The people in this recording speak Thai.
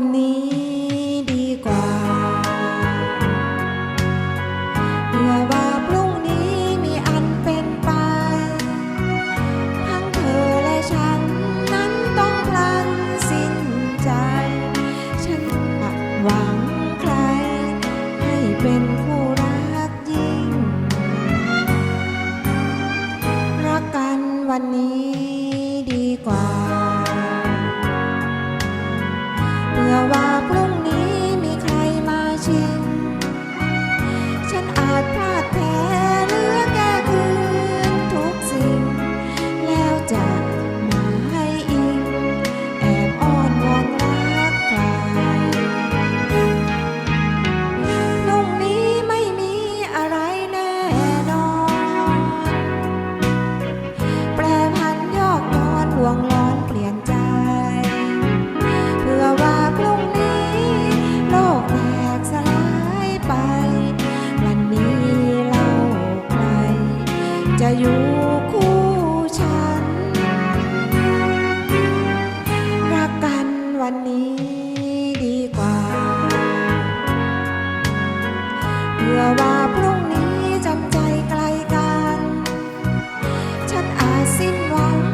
วันนี้ดีกว่าเพื่อว่าพรุ่งนี้มีอันเป็นไป ทั้งเธอและฉันนั้นต้องพลันสิ้นใจ ฉันหวังใคร ให้เป็นผู้รักยิ่ง รักกันวันนี้ดีกว่า ว่าพรุ่งนี้จำใจไกลกัน ฉันอาจสิ้นหวัง